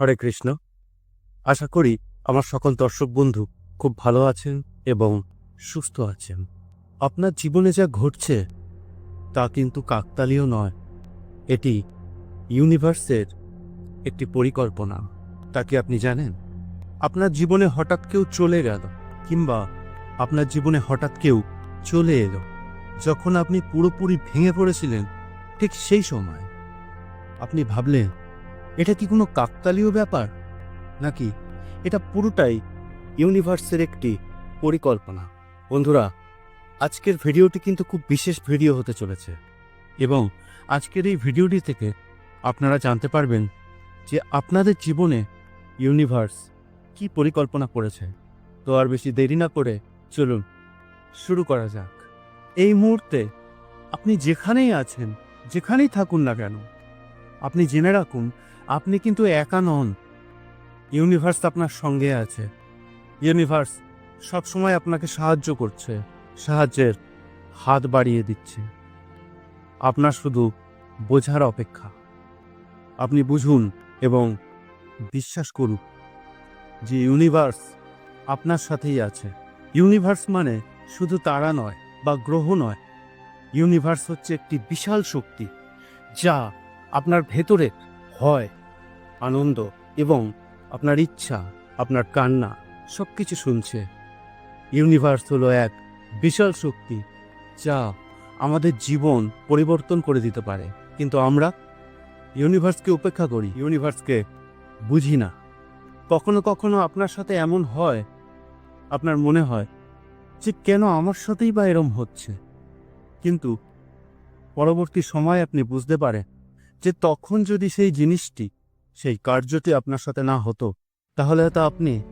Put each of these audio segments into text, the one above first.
হরে কৃষ্ণ। আশা করি আমার সকল দর্শক বন্ধু খুব ভালো আছেন এবং সুস্থ আছেন। আপনার জীবনে যা ঘটছে তা কিন্তু কাকতালীয় নয়। এটি ইউনিভার্সের একটি পরিকল্পনা। তা কি আপনি জানেন? আপনার জীবনে হঠাৎ কেউ চলে গেল কিংবা আপনার জীবনে হঠাৎ কেউ চলে এলো। যখন আপনি পুরোপুরি ভেঙে পড়েছিলেন, ঠিক সেই সময় আপনি ভাবলেন এটা কি কোনো কাকতালীয় ব্যাপার? নাকি এটা পুরোটাই ইউনিভার্সের একটি পরিকল্পনা? বন্ধুরা, আজকের ভিডিওটি কিন্তু খুব বিশেষ ভিডিও হতে চলেছে এবং আজকের এই ভিডিওটি থেকে আপনারা জানতে পারবেন যে আপনাদের জীবনে ইউনিভার্স কি পরিকল্পনা করেছে। তো আর বেশি দেরি না করে চলুন শুরু করা যাক। এই মুহূর্তে আপনি যেখানেই আছেন, যেখানেই থাকুন না কেন আপনি জেনে রাখুন, আপনি কিন্তু একা নন। ইউনিভার্স আপনার সঙ্গে আছে। ইউনিভার্স সবসময় আপনাকে সাহায্য করছে, সাহায্যের হাত বাড়িয়ে দিচ্ছে। আপনার শুধু বোঝার অপেক্ষা। আপনি বুঝুন এবং বিশ্বাস করুন যে ইউনিভার্স আপনার সাথেই আছে। ইউনিভার্স মানে শুধু তারা নয় বা গ্রহ নয়। ইউনিভার্স হচ্ছে একটি বিশাল শক্তি যা আপনার ভেতরে হয় আনন্দ এবং আপনার ইচ্ছা, আপনার কান্না সব কিছু শুনছে। ইউনিভার্স হলো এক বিশাল শক্তি যা আমাদের জীবন পরিবর্তন করে দিতে পারে। কিন্তু আমরা ইউনিভার্সকে উপেক্ষা করি, ইউনিভার্সকে বুঝি না। কখনো কখনো আপনার সাথে এমন হয়, আপনার মনে হয় যে কেন আমার সাথেই বা এরম হচ্ছে। কিন্তু পরবর্তী সময় আপনি বুঝতে পারেন যে তখন যদি সেই জিনিসটি, সেই কার্যটি আপনার সাথে না হতো, তাহলে হয়তো আপনি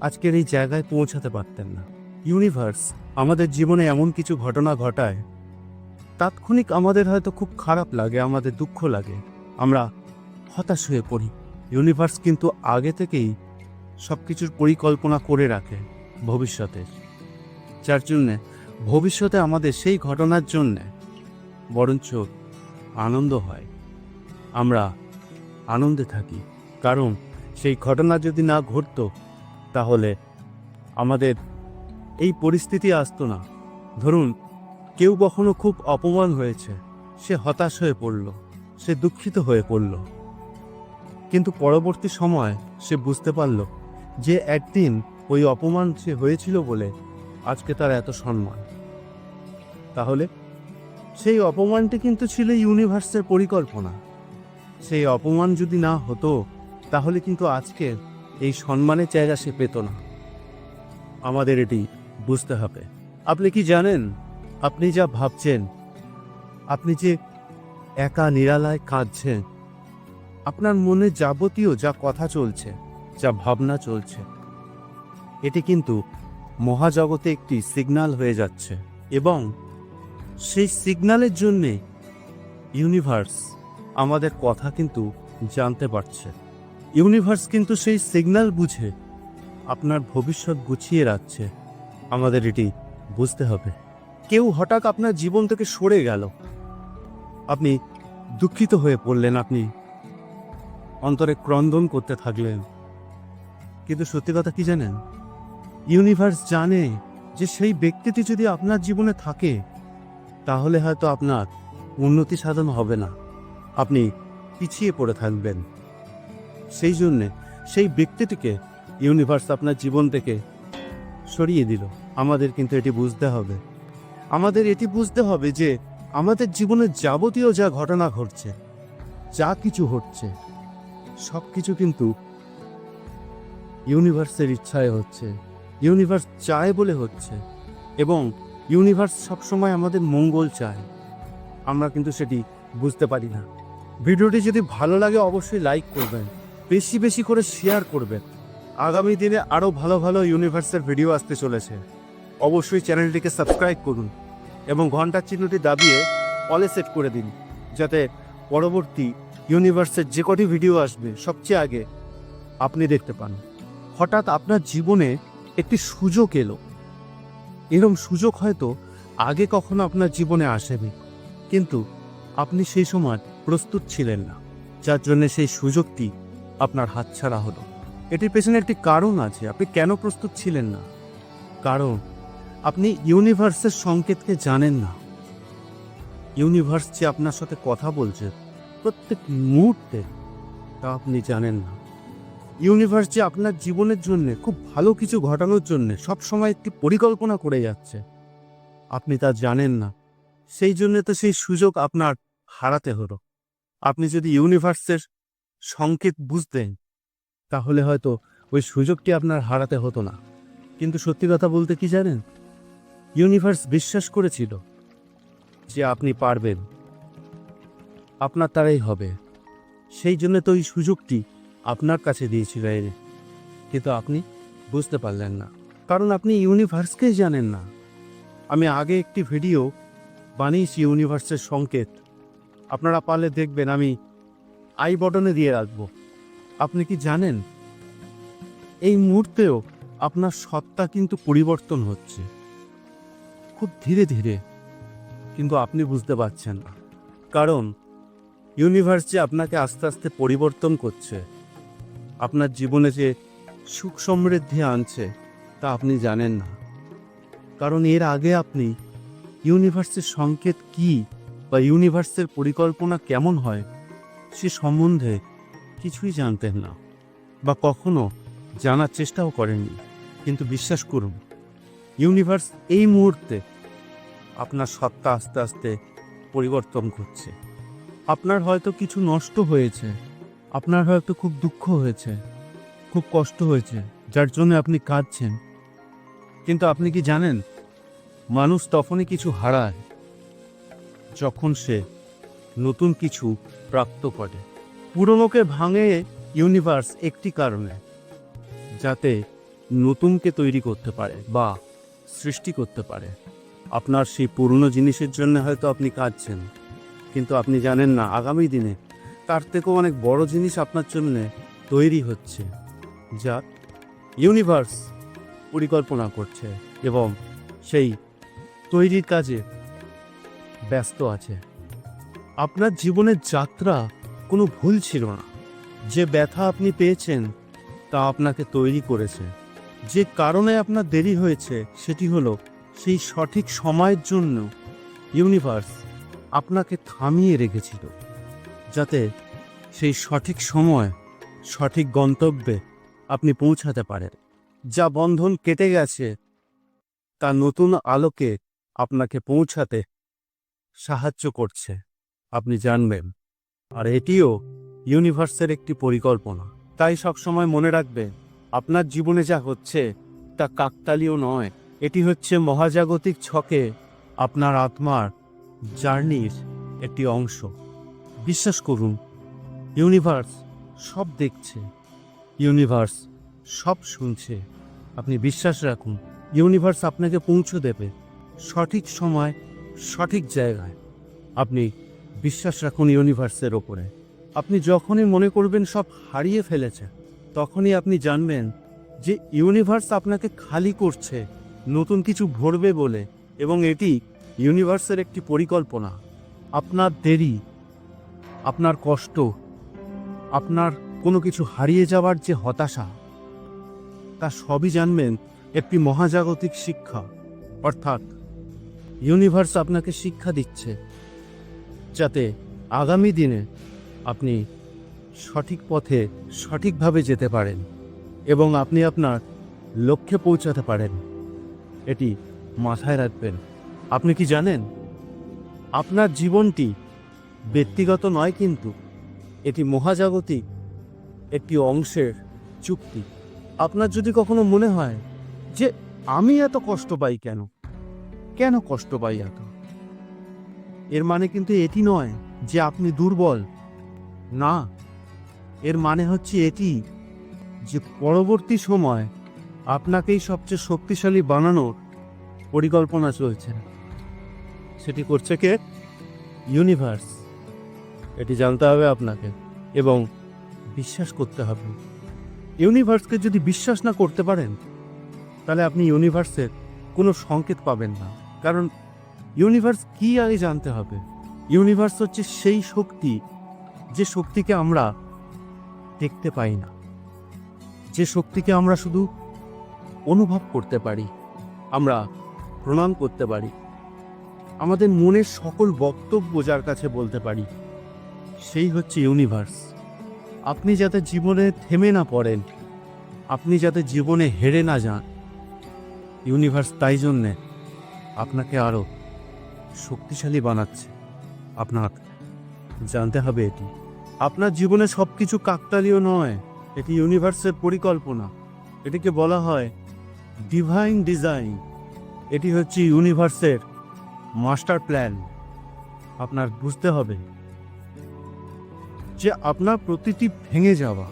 আজকের এই জায়গায় পৌঁছাতে পারতেন না। ইউনিভার্স, আমাদের জীবনে এমন কিছু ঘটনা ঘটায়, তাৎক্ষণিক আমাদের হয়তো খুব খারাপ লাগে, আমাদের দুঃখ লাগে, আমরা হতাশ হয়ে পড়ি। ইউনিভার্স কিন্তু আগে থেকেই সব কিছুর পরিকল্পনা করে রাখে ভবিষ্যতে। যার জন্যে ভবিষ্যতে আমাদের সেই ঘটনার জন্যে বরঞ্চ আনন্দ হয়। আমরা আনন্দে থাকি। কারণ সেই ঘটনা যদি না ঘটতো, তাহলে আমাদের এই পরিস্থিতি আসতো না। ধরুন, কেউ কখনো খুব অপমান হয়েছে, সে হতাশ হয়ে পড়ল, সে দুঃখিত হয়ে পড়ল। কিন্তু পরবর্তী সময় সে বুঝতে পারল যে একদিন ওই অপমান সে হয়েছিল বলে আজকে তার এত সম্মান। তাহলে সেই অপমানটি কিন্তু ছিল ইউনিভার্সের পরিকল্পনা। সেই অপমান যদি না হতো, তাহলে কিন্তু আজকে এই সম্মানের জায়গা সে পেত না। আমাদের এটি বুঝতে হবে। আপনি কি জানেন? আপনি যা ভাবছেন, আপনি যে একা নিরালায় কাঁদছেন, আপনার মনে যাবতীয় যা কথা চলছে, যা ভাবনা চলছে, এটি কিন্তু মহাজগতে একটি সিগন্যাল হয়ে যাচ্ছে এবং সেই সিগন্যালের জন্যে ইউনিভার্স আমাদের কথা কিন্তু জানতে পারছে। ইউনিভার্স কিন্তু সেই সিগন্যাল বুঝে আপনার ভবিষ্যৎ গুছিয়ে রাখছে। আমাদের এটি বুঝতে হবে। কেউ হঠাৎ আপনার জীবন থেকে সরে গেল। আপনি দুঃখিত হয়ে পড়লেন, আপনি অন্তরে ক্রন্দন করতে থাকলেন। কিন্তু সত্যি কথা কি জানেন? ইউনিভার্স জানে যে সেই ব্যক্তিটি যদি আপনার জীবনে থাকে, তাহলে হয়তো আপনার উন্নতি সাধন হবে না। আপনি পিছিয়ে পড়ে থাকবেন। সেই জন্যে সেই ব্যক্তিটিকে ইউনিভার্স আপনার জীবন থেকে সরিয়ে দিল। আমাদের কিন্তু এটি বুঝতে হবে। আমাদের এটি বুঝতে হবে যে আমাদের জীবনের যাবতীয় যা ঘটনা ঘটছে, যা কিছু হচ্ছে, সব কিছু কিন্তু ইউনিভার্সের ইচ্ছায় হচ্ছে। ইউনিভার্স চায় বলে হচ্ছে এবং ইউনিভার্স সবসময় আমাদের মঙ্গল চায়। আমরা কিন্তু সেটি বুঝতে পারি না। ভিডিওটি যদি ভালো লাগে, অবশ্যই লাইক করবেন। বেশি বেশি করে শেয়ার করবেন। আগামী দিনে আরও ভালো ভালো ইউনিভার্সের ভিডিও আসতে চলেছে। অবশ্যই চ্যানেলটিকে সাবস্ক্রাইব করুন এবং ঘণ্টার চিহ্নটি দাবিয়ে অলে সেট করে দিন, যাতে পরবর্তী ইউনিভার্সের যে কটি ভিডিও আসবে, সবচেয়ে আগে আপনি দেখতে পান। হঠাৎ আপনার জীবনে একটি সুযোগ এলো। এরম সুযোগ হয়তো আগে কখনো আপনার জীবনে আসেনি। কিন্তু আপনি সেই সময় প্রস্তুত ছিলেন না। যার জন্য সেই সুযোগটি আপনার হাতছাড়া হলো। এটির পেছনে একটি কারণ আছে। আপনি কেন প্রস্তুত ছিলেন না? কারণ আপনি ইউনিভার্সের সংকেতকে জানেন না। ইউনিভার্স যে আপনার সাথে কথা বলছে প্রত্যেক মুহূর্তে তা আপনি জানেন না। ইউনিভার্স যে আপনার জীবনের জন্য খুব ভালো কিছু ঘটানোর জন্য সবসময় একটি পরিকল্পনা করে যাচ্ছে, আপনি তা জানেন না। সেই জন্য তো সেই সুযোগ আপনার হারাতে হলো। আপনি যদি ইউনিভার্সের সংকেত বুঝতেন, তাহলে হয়তো ওই সুযোগটি আপনার হারাতে হতো না। কিন্তু সত্যি কথা বলতে কি জানেন? ইউনিভার্স বিশ্বাস করেছিল যে আপনি পারবেন। আপনার তারাই হবে। সেই জন্য তো ওই সুযোগটি আপনার কাছে দিয়েছিল এনে কিন্তু আপনি বুঝতে পারলেন না। কারণ আপনি ইউনিভার্সকেই জানেন না। আমি আগে একটি ভিডিও বানিয়েছি ইউনিভার্সের সংকেত। আপনারা পারলে দেখবেন, আমি আই বটনে দিয়ে রাখব। আপনি কি জানেন? এই মুহূর্তেও আপনার সত্তা কিন্তু পরিবর্তন হচ্ছে। খুব ধীরে ধীরে। কিন্তু আপনি বুঝতে পারছেন না। কারণ ইউনিভার্স যে আপনাকে আস্তে আস্তে পরিবর্তন করছে, আপনার জীবনে যে সুখ সমৃদ্ধি আনছে, তা আপনি জানেন না। কারণ এর আগে আপনি ইউনিভার্সের সংকেত কি বা ইউনিভার্সের পরিকল্পনা কেমন হয় সে সম্বন্ধে কিছুই জানতেন না বা কখনো জানার চেষ্টাও করেননি। কিন্তু বিশ্বাস করুন, ইউনিভার্স এই মুহূর্তে আপনার সত্তা আস্তে আস্তে পরিবর্তন করছে আপনার হয়তো কিছু নষ্ট হয়েছে, আপনার হয়তো খুব দুঃখ হয়েছে, খুব কষ্ট হয়েছে, যার জন্য আপনি কাঁদছেন। কিন্তু আপনি কি জানেন, মানুষ তখনই কিছু হারায় যখন সে নতুন কিছু প্রাপ্ত করে। পুরনোকে ভাঙে ইউনিভার্স একটি কারণে, যাতে নতুনকে তৈরি করতে পারে বা সৃষ্টি করতে পারে। আপনার সেই পুরনো জিনিসের জন্য হয়তো আপনি কাঁদছেন, কিন্তু আপনি জানেন না, আগামী দিনে তার থেকেও অনেক বড় জিনিস আপনার জন্য তৈরি হচ্ছে, যা ইউনিভার্স পরিকল্পনা করছে এবং সেই তৈরির কাজে ব্যস্ত আছে। আপনার জীবনের যাত্রা কোনো ভুল ছিল না। যে ব্যথা আপনি পেয়েছেন, তা আপনাকে তৈরি করেছে। যে কারণে আপনার দেরি হয়েছে, সেটি হলো সেই সঠিক সময়ের জন্য ইউনিভার্স আপনাকে থামিয়ে রেখেছিল, যাতে সেই সঠিক সময়, সঠিক গন্তব্যে আপনি পৌঁছাতে পারেন। যা বন্ধন কেটে গেছে, তা নতুন আলোকে আপনাকে পৌঁছাতে সাহায্য করছে। আপনি জানবেন। আর এটিও ইউনিভার্সের একটি পরিকল্পনা। তাই সবসময় মনে রাখবেন, আপনার জীবনে যা হচ্ছে তা কাকতালীয় নয়। এটি হচ্ছে মহাজাগতিক ছকে আপনার আত্মার জার্নির একটি অংশ। বিশ্বাস করুন, ইউনিভার্স সব দেখছে। ইউনিভার্স সব শুনছে। আপনি বিশ্বাস রাখুন, ইউনিভার্স আপনাকে পৌঁছে দেবে। সঠিক সময় সঠিক জায়গায়। আপনি বিশ্বাস রাখুন ইউনিভার্সের ওপরে। আপনি যখনই মনে করবেন সব হারিয়ে ফেলেছে, তখনই আপনি জানবেন যে ইউনিভার্স আপনাকে খালি করছে, নতুন কিছু ভরবে বলে, এবং এটি ইউনিভার্সের একটি পরিকল্পনা। আপনার দেরি, আপনার কষ্ট, আপনার কোনো কিছু হারিয়ে যাওয়ার যে হতাশা, তা সবই জানবেন একটি মহাজাগতিক শিক্ষা, অর্থাৎ ইউনিভার্স আপনাকে শিক্ষা দিচ্ছে যাতে আগামী দিনে আপনি সঠিক পথে সঠিকভাবে যেতে পারেন এবং আপনি আপনার লক্ষ্যে পৌঁছাতে পারেন। এটি মাথায় রাখবেন। আপনি কি জানেন? আপনার জীবনটি ব্যক্তিগত নয় কিন্তু এটি মহাজাগতিক একটি অংশের চুক্তি। আপনার যদি কখনো মনে হয় যে আমি এত কষ্ট পাই কেন? কেন কষ্ট পাই এত এর মানে কিন্তু এটি নয় যে আপনি দুর্বল। না, এর মানে হচ্ছে এটি যে পরবর্তী সময় আপনাকেই সবচেয়ে শক্তিশালী বানানোর পরিকল্পনা চলছে। সেটি করছে কে? ইউনিভার্স। এটি জানতে হবে আপনাকে এবং বিশ্বাস করতে হবে। ইউনিভার্সকে যদি বিশ্বাস না করতে পারেন, তাহলে আপনি ইউনিভার্সের কোনো সংকেত পাবেন না। কারণ ইউনিভার্স কি আগে জানতে হবে? ইউনিভার্স হচ্ছে সেই শক্তি যে শক্তিকে আমরা দেখতে পাই না। যে শক্তিকে আমরা শুধু অনুভব করতে পারি, আমরা প্রণাম করতে পারি, আমাদের মনের সকল বক্তব্য যার কাছে বলতে পারি, সেই হচ্ছে ইউনিভার্স আপনি যাতে জীবনে থেমে না পড়েন, আপনি যাতে জীবনে হেরে না যান ইউনিভার্স তাই জন্যে আপনাকে আরও শক্তিশালী বানাচ্ছে। আপনার জানতে হবে এটি। আপনার জীবনে সব কিছু কাকতালীয় নয়। এটি ইউনিভার্সের পরিকল্পনা। এটিকে বলা হয় ডিভাইন ডিজাইন। এটি হচ্ছে ইউনিভার্সের মাস্টার প্ল্যান। আপনার বুঝতে হবে যে আপনার প্রতিটি ভেঙে যাওয়া,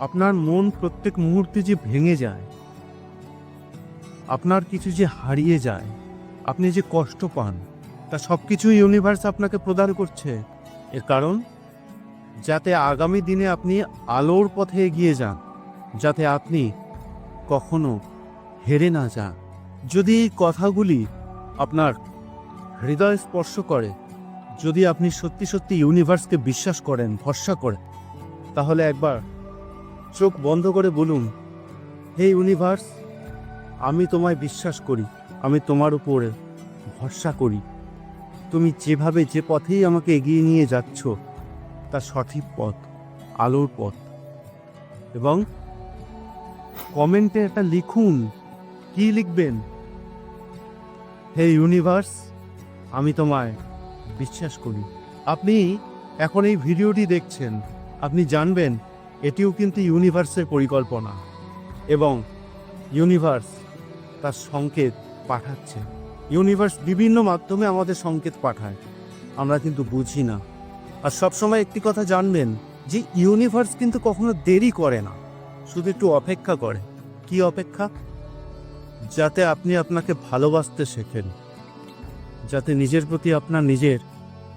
আপনার মন প্রত্যেক মুহূর্তে যে ভেঙে যায় আপনার কিছু যে হারিয়ে যায়, আপনি যে কষ্ট পান, তা সব কিছু ইউনিভার্স আপনাকে প্রদান করছে। এর কারণ? যাতে আগামী দিনে আপনি আলোর পথে এগিয়ে যান, যাতে আপনি কখনো হেরে না যান। যদি এই কথাগুলি আপনার হৃদয় স্পর্শ করে, যদি আপনি সত্যি সত্যি ইউনিভার্সকে বিশ্বাস করেন, ভরসা করেন, তাহলে একবার চোখ বন্ধ করে বলুন, হে ইউনিভার্স আমি তোমায় বিশ্বাস করি, আমি তোমার উপরে ভরসা করি। তুমি যেভাবে যে পথেই আমাকে এগিয়ে নিয়ে যাচ্ছ, তা সঠিক পথ, আলোর পথ। এবং কমেন্টে একটা লিখুন, কি লিখবেন? হে ইউনিভার্স, আমি তোমায় বিশ্বাস করি। আপনি এখন এই ভিডিওটি দেখছেন, আপনি জানবেন, এটিও কিন্তু ইউনিভার্সের পরিকল্পনা। এবং ইউনিভার্স তার সংকেত পাঠাচ্ছে। ইউনিভার্স বিভিন্ন মাধ্যমে আমাদের সংকেত পাঠায়। আমরা কিন্তু বুঝি না। আর সবসময় একটি কথা জানবেন যে ইউনিভার্স কিন্তু কখনো দেরি করে না। শুধু একটু অপেক্ষা করে। কি অপেক্ষা? যাতে আপনি আপনাকে ভালোবাসতে শেখেন। যাতে নিজের প্রতি আপনার নিজের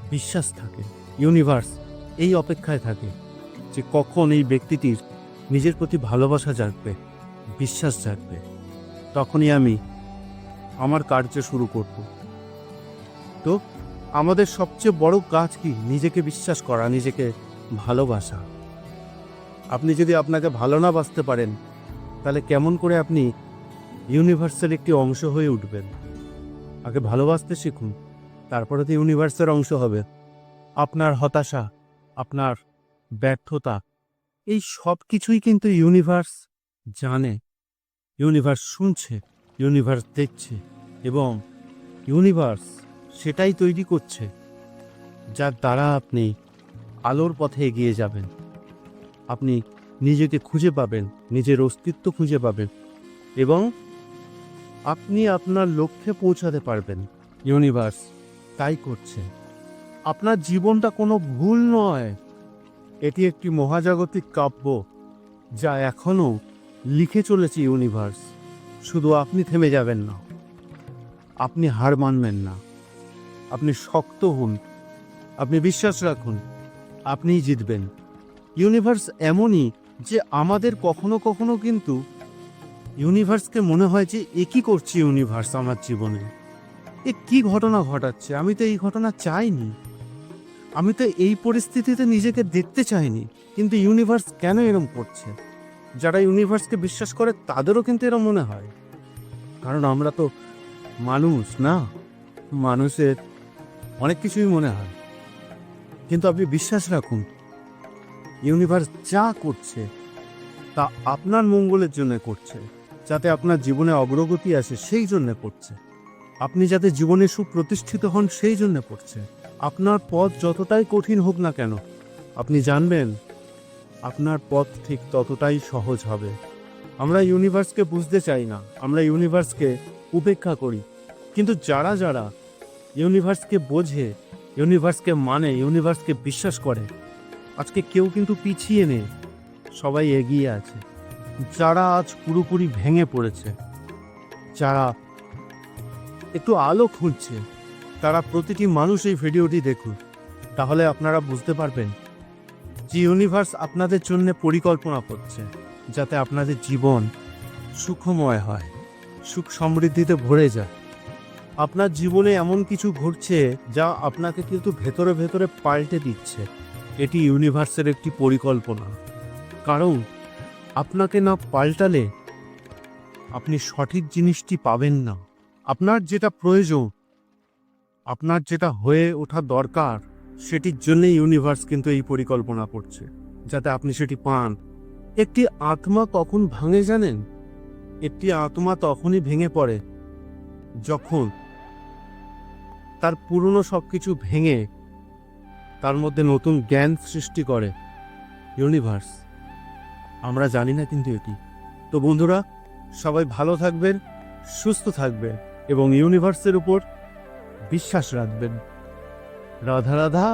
বিশ্বাস থাকে। ইউনিভার্স এই অপেক্ষায় থাকে যে কখন এই ব্যক্তিটির নিজের প্রতি ভালোবাসা জাগবে, বিশ্বাস জাগবে। তখনই আমি আমার কার্য শুরু করব। তো আমাদের সবচেয়ে বড় কাজ কি? নিজেকে বিশ্বাস করা, নিজেকে ভালোবাসা। আপনি যদি আপনাকে ভালো না বাসতে পারেন, তাহলে কেমন করে আপনি ইউনিভার্সের একটি অংশ হয়ে উঠবেন? আগে ভালোবাসতে শিখুন, তারপরে তো ইউনিভার্সের অংশ হবে। আপনার হতাশা, আপনার ব্যর্থতা, এই সব কিছুই কিন্তু ইউনিভার্স জানে। ইউনিভার্স শুনছে ইউনিভার্স দেখছে এবং ইউনিভার্স সেটাই তৈরি করছে, যার দ্বারা আপনি আলোর পথে এগিয়ে যাবেন। আপনি নিজেকে খুঁজে পাবেন, নিজের অস্তিত্ব খুঁজে পাবেন এবং আপনি আপনার লক্ষ্যে পৌঁছাতে পারবেন। ইউনিভার্স তাই করছে। আপনার জীবনটা কোনো ভুল নয়। এটি একটি মহাজাগতিক কাব্য যা এখনও লিখে চলেছে ইউনিভার্স। শুধু আপনি থেমে যাবেন না। আপনি হার মানবেন না। আপনি শক্ত হন। আপনি বিশ্বাস রাখুন। আপনিই জিতবেন। ইউনিভার্স এমনই যে আমাদের কখনো কখনো কিন্তু ইউনিভার্সকে মনে হয় যে এ কি করছে ইউনিভার্স আমার জীবনে? এ কি ঘটনা ঘটাচ্ছে? আমি তো এই ঘটনা চাইনি। আমি তো এই পরিস্থিতিতে নিজেকে দেখতে চাইনি। কিন্তু ইউনিভার্স কেন এরম করছে? যারা ইউনিভার্সকে বিশ্বাস করে, তাদেরও কিন্তু এরম মনে হয়। কারণ আমরা তো মানুষ, না? মানুষের অনেক কিছুই মনে হয়। কিন্তু আপনি বিশ্বাস রাখুন ইউনিভার্স যা করছে, তা আপনার মঙ্গলের জন্য করছে, যাতে আপনার জীবনে অগ্রগতি আসে সেই জন্য করছে। আপনি যাতে জীবনে সুপ্রতিষ্ঠিত হন সেই জন্য করছে। আপনার পথ যতটাই কঠিন হোক না কেন, আপনি জানবেন আপনার পথ ঠিক ততটাই সহজ হবে। আমরা ইউনিভার্সকে বুঝতে চাই না। আমরা ইউনিভার্সকে উপেক্ষা করি। কিন্তু যারা যারা ইউনিভার্সকে বোঝে, ইউনিভার্সকে মানে ইউনিভার্সকে বিশ্বাস করে, আজকে কেউ কিন্তু পিছিয়ে নেই। সবাই এগিয়ে আছে। যারা আজ পুরোপুরি ভেঙে পড়েছে, যারা একটু আলো খুঁজছে, তারা প্রতিটি মানুষ এই ভিডিওটি দেখুন তাহলে আপনারা বুঝতে পারবেন যে ইউনিভার্স আপনাদের জন্য পরিকল্পনা করছে, যাতে আপনাদের জীবন সুখময় হয়, সুখ সমৃদ্ধিতে ভরে যায়। আপনার জীবনে এমন কিছু ঘটছে যা আপনাকে কিন্তু ভেতরে ভেতরে পাল্টে দিচ্ছে। এটি ইউনিভার্সের একটি পরিকল্পনা। কারণ আপনাকে না পাল্টালে আপনি সঠিক জিনিসটি পাবেন না। আপনার যেটা প্রয়োজন, আপনার যেটা হয়ে ওঠা দরকার সেটির জন্যই ইউনিভার্স কিন্তু এই পরিকল্পনা করছে, যাতে আপনি সেটি পান। একটি আত্মা কখন ভাঙে জানেন? একটি আত্মা তখনই ভেঙে পড়ে, যখন তার পুরনো সব কিছু ভেঙে তার মধ্যে নতুন জ্ঞান সৃষ্টি করে। ইউনিভার্স আমরা জানি না কিন্তু এটি। তো বন্ধুরা, সবাই ভালো থাকবেন, সুস্থ থাকবেন এবং ইউনিভার্সের উপর বিশ্বাস রাখবেন। রাধা রাধা।